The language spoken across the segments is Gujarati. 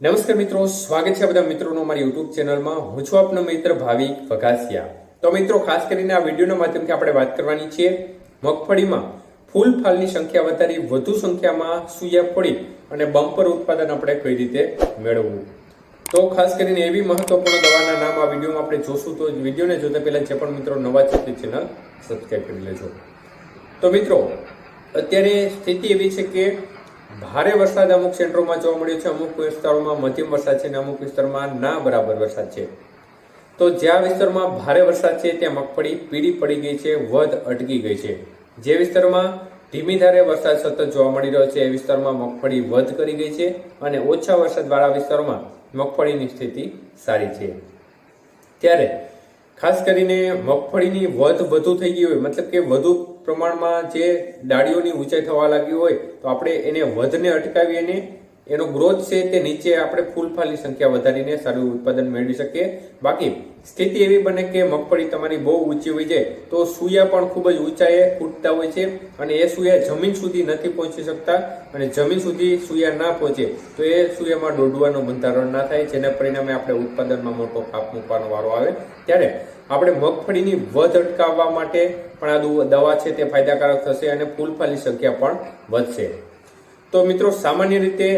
નમસ્કાર મિત્રો, સ્વાગત છે બધા મિત્રોનો મારી યુટ્યુબ ચેનલમાં. હું છું આપનો મિત્ર ભાવિક વઘાસિયા તો મિત્રો, ખાસ કરીને આ વિડીયોના માધ્યમથી આપણે વાત કરવાની છે મગફળીમાં. ફૂલ ફાલની સંખ્યા વધારી, વધુ સંખ્યામાં સુયા ફળી અને બમ્પર ઉત્પાદન આપણે કઈ રીતે મેળવવું? તો ખાસ કરીને એવી મહત્વપૂર્ણ દવાના નામ આ વિડીયોમાં આપણે જોશું. તો વિડીયોને જોતા પહેલા જે પણ મિત્રો નવા છે ચેનલ સબસ્ક્રાઈબ કરી લેજો. તો મિત્રો, અત્યારે સ્થિતિ એવી છે કે ભારે વરસાદ અમુક સેન્ટરોમાં જોવા મળ્યો છે, અમુક વિસ્તારોમાં મધ્યમ વરસાદ છે અને અમુક વિસ્તારમાં ના બરાબર વરસાદ છે. તો જ્યાં વિસ્તારમાં ભારે વરસાદ છે, ત્યાં મગફળી પીળી પડી ગઈ છે, વધ અટકી ગઈ છે. જે વિસ્તારમાં ધીમી ધારે વરસાદ સતત જોવા મળી રહ્યો છે, એ વિસ્તારમાં મગફળી વધ કરી ગઈ છે અને ઓછા વરસાદવાળા વિસ્તારોમાં મગફળીની સ્થિતિ સારી છે. ત્યારે ખાસ કરીને મગફળીની વધ વધુ થઈ ગઈ હોય, મતલબ કે વધુ પ્રમાણમાં જે ડાળીઓની ઊંચાઈ થવા લાગી હોય તો આપણે એને વધને અટકાવી અને એનો ગ્રોથ છે તે નીચે આપણે ફૂલફાલની સંખ્યા વધારીને સારું ઉત્પાદન મેળવી શકીએ. બાકી સ્થિતિ એવી બને કે મગફળી તમારી બહુ ઊંચી હોય જાય, તો સૂયા પણ ખૂબ જ ઊંચાઈએ ફૂટતા હોય છે અને એ સૂયા જમીન સુધી નથી પહોંચી શકતા અને જમીન સુધી સૂયા ના પહોંચે, તો એ સૂયામાં દોડવાનું બંધારણ ના થાય, જેના પરિણામે આપણે ઉત્પાદનમાં મોટો કાપ મૂકવાનો વારો આવે. ત્યારે આપણે મગફળીની વધ અટકાવવા માટે પણ આ દવા છે તે ફાયદાકારક થશે અને ફૂલફાલની સંખ્યા પણ વધશે. તો મિત્રો, સામાન્ય રીતે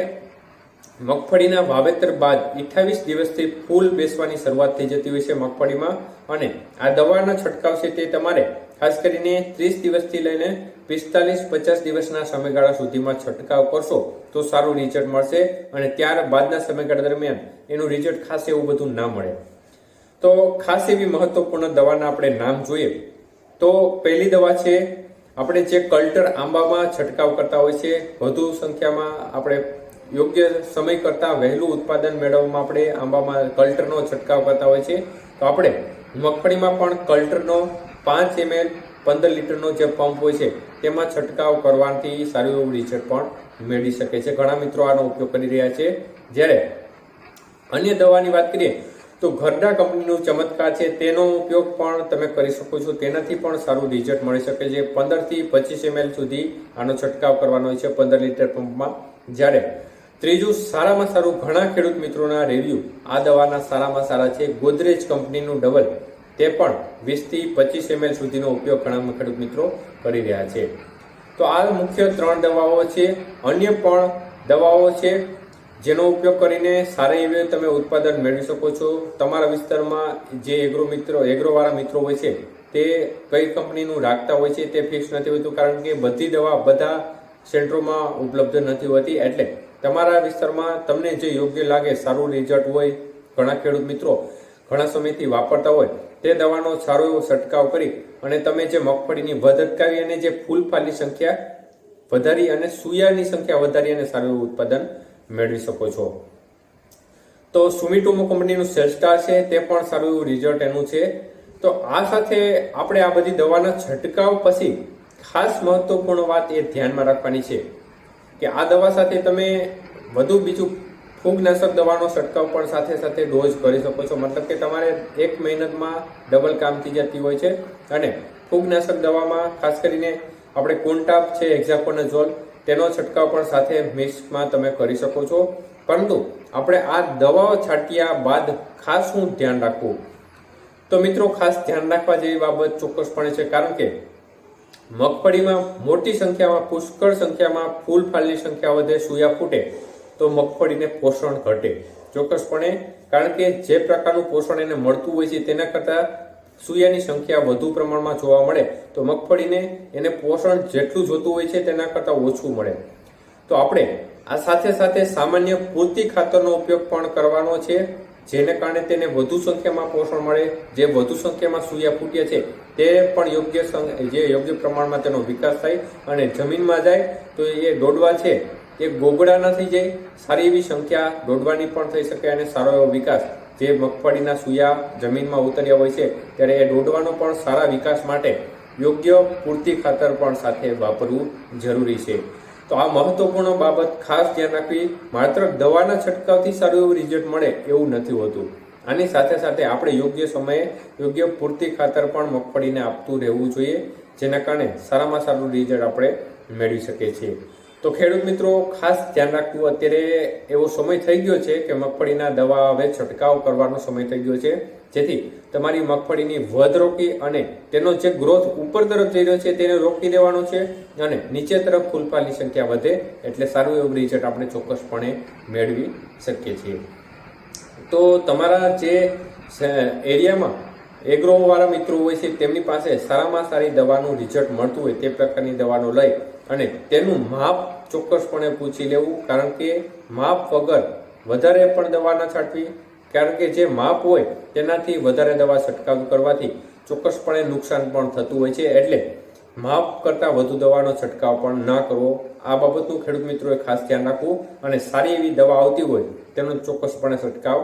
મગફળીના વાવેતર બાદ 28 દિવસથી ફૂલ બેસવાની શરૂઆત થઈ જતી હોય છે મગફળીમાં. અને આ દવાના છંટકાવ છે તે તમારે ખાસ કરીને 30 દિવસથી લઈને 45 50 દિવસના સમયગાળા સુધીમાં છંટકાવ કરશો તો સારું રિઝલ્ટ મળશે અને ત્યાર બાદના સમયગાળા દરમિયાન એનું રિઝલ્ટ ખાસ એવું બધું ના મળે. તો ખાસ એવી મહત્વપૂર્ણ દવાના આપણે નામ જોઈએ. તો પહેલી દવા છે, આપણે જે કલ્ટર આંબામાં છંટકાવ કરતા હોય છે, વધુ સંખ્યામાં આપણે યોગ્ય સમય કરતાં વહેલું ઉત્પાદન મેળવવામાં આપણે આંબામાં કલ્ટરનો છંટકાવ કરતા હોય છે તો આપણે મગફળીમાં પણ કલ્ટરનો પાંચ એમએલ પંદર લીટરનો જે પંપ હોય છે, તેમાં છંટકાવ કરવાથી સારું એવું રિઝલ્ટ પણ મેળવી શકે છે. ઘણા મિત્રો આનો ઉપયોગ કરી રહ્યા છે. જ્યારે અન્ય દવાની વાત કરીએ, તો ઘરડા કંપનીનું ચમત્કાર છે, તેનો ઉપયોગ પણ તમે કરી શકો છો. તેનાથી પણ સારું રિઝલ્ટ મળી શકે છે. પંદરથી પચીસ એમએલ સુધી આનો છંટકાવ કરવાનો હોય છે, પંદર લીટર પંપમાં. જ્યારે ત્રીજું, સારામાં સારું ઘણા ખેડૂત મિત્રોના રેવ્યુ આ દવાના સારામાં સારા છે. ગોદરેજ કંપનીનું ડબલ તે પણ વીસથી પચીસ એમએલ સુધીનો ઉપયોગ ઘણા ખેડૂત મિત્રો કરી રહ્યા છે. તો આ મુખ્ય ત્રણ દવાઓ છે. અન્ય પણ દવાઓ છે જેનો ઉપયોગ કરીને સારા એવી તમે ઉત્પાદન મેળવી શકો છો. તમારા વિસ્તારમાં જે એગ્રો મિત્રો એગ્રોવાળા મિત્રો હોય છે, તે કઈ કંપનીનું રાખતા હોય છે તે ફિક્સ નથી હોતું કારણ કે બધી દવા બધા સેન્ટરોમાં ઉપલબ્ધ નથી હોતી. એટલે તમારા વિસ્તારમાં તમને જે યોગ્ય લાગે સારું રિઝલ્ટ હોય, ઘણા ખેડૂત મિત્રો ઘણા સમયથી વાપરતા હોય, તે દવાનો સારો એવો છંટકાવ કરી અને તમે જે મગફળીની વધ અટકાવી અને જે ફૂલફાલની સંખ્યા વધારી અને સુયાની સંખ્યા વધારી અને સારું એવું ઉત્પાદન મેળવી શકો છો. તો સુમિટોમો કંપનીનું સેલ્સ્ટાર છે, તે પણ સારું એવું રિઝલ્ટ એનું છે. તો આ સાથે આપણે આ બધી દવાના છંટકાવ પછી ખાસ મહત્વપૂર્ણ વાત એ ધ્યાનમાં રાખવાની છે. કે આ દવા સાથે તમે વધુ બીજું ફૂગનાશક દવાનો છંટકાવ પણ સાથે સાથે ડોઝ કરી શકો છો. મતલબ કે તમારે એક મહેનતમાં ડબલ કામ થઈ જતી હોય છે. અને ફૂગનાશક દવામાં ખાસ કરીને આપણે કોન્ટાપ છે એક્ઝાકોનાઝોલ તેનો છંટકાવ પણ સાથે મિક્સમાં તમે કરી શકો છો. પરંતુ આપણે આ દવાઓ છાંટ્યા બાદ ખાસ શું ધ્યાન રાખવું તો મિત્રો, ખાસ ધ્યાન રાખવા જેવી બાબત ચોક્કસપણે છે. કારણ કે મગફળીમાં મોટી સંખ્યામાં પુષ્કળ સંખ્યામાં ફૂલ ફાલની સંખ્યા વધે, સુયા ફૂટે, તો મગફળીને પોષણ ઘટે. ચોક્કસપણે, કારણ કે જે પ્રકારનું પોષણ એને મળતું હોય છે, તેના કરતાં સૂયાની સંખ્યા વધુ પ્રમાણમાં જોવા મળે, તો મગફળીને એને પોષણ જેટલું જોતું હોય છે, તેના કરતાં ઓછું મળે. તો આપણે આ સાથે સાથે સામાન્ય પૂરતી ખાતરનો ઉપયોગ પણ કરવાનો છે. જેને કારણે તેને વધુ સંખ્યામાં પોષણ મળે, જે વધુ સંખ્યામાં સૂયા ફૂટ્યા છે, તે પણ યોગ્ય જે યોગ્ય પ્રમાણમાં તેનો વિકાસ થાય અને જમીનમાં જાય, તો એ દોડવા છે. એ ગોગડા ન થઈ જાય, સારી એવી સંખ્યા દોડવાની પણ થઈ શકે અને સારો એવો વિકાસ. જે મગફળીના સૂયા જમીનમાં ઉતર્યા હોય છે, ત્યારે એ દોડવાનો પણ સારા વિકાસ માટે યોગ્ય પૂરતી ખાતર પણ સાથે વાપરવું જરૂરી છે. તો આ મહત્વપૂર્ણ બાબત ખાસ ધ્યાન રાખવી. માત્ર દવાના છંટકાવથી સારું એવું રિઝલ્ટ મળે એવું નથી હોતું. આની સાથે સાથે આપણે યોગ્ય સમયે યોગ્ય પૂરતી ખાતર પણ મગફળીને આપતું રહેવું જોઈએ, જેના કારણે સારામાં સારું રિઝલ્ટ આપણે મેળવી શકીએ છીએ. તો ખેડૂત મિત્રો, ખાસ ધ્યાન રાખવું. અત્યારે એવો સમય થઈ ગયો છે કે મગફળીના દવા હવે છંટકાવ કરવાનો સમય થઈ ગયો છે. જેથી તમારી મગફળીની વધ રોકી અને તેનો જે ગ્રોથ ઉપર તરફ જઈ રહ્યો છે તેને રોકી દેવાનો છે અને નીચે તરફ ફૂલપાલની સંખ્યા વધે એટલે સારું એવું રિઝલ્ટ આપણે ચોક્કસપણે મેળવી શકીએ છીએ. તો તમારા જે એરિયામાં એગ્રો વાળા મિત્રો હોય છે તેમની પાસે સારામાં સારી દવાનું રિઝલ્ટ મળતું હોય તે પ્રકારની દવાનો લઈ અને તેનું માપ ચોક્કસપણે પૂછી લેવું કારણ કે માપ વગર વધારે પણ દવા ન છાંટવી કારણ કે જે માપ હોય, તેનાથી વધારે દવા છંટકાવ કરવાથી ચોક્કસપણે નુકસાન પણ થતું હોય છે. એટલે માપ કરતાં વધુ દવાનો છંટકાવ પણ ના કરવો. આ બાબતનું ખેડૂત મિત્રોએ ખાસ ધ્યાન રાખવું અને સારી એવી દવા આવતી હોય, તેનો ચોક્કસપણે છંટકાવ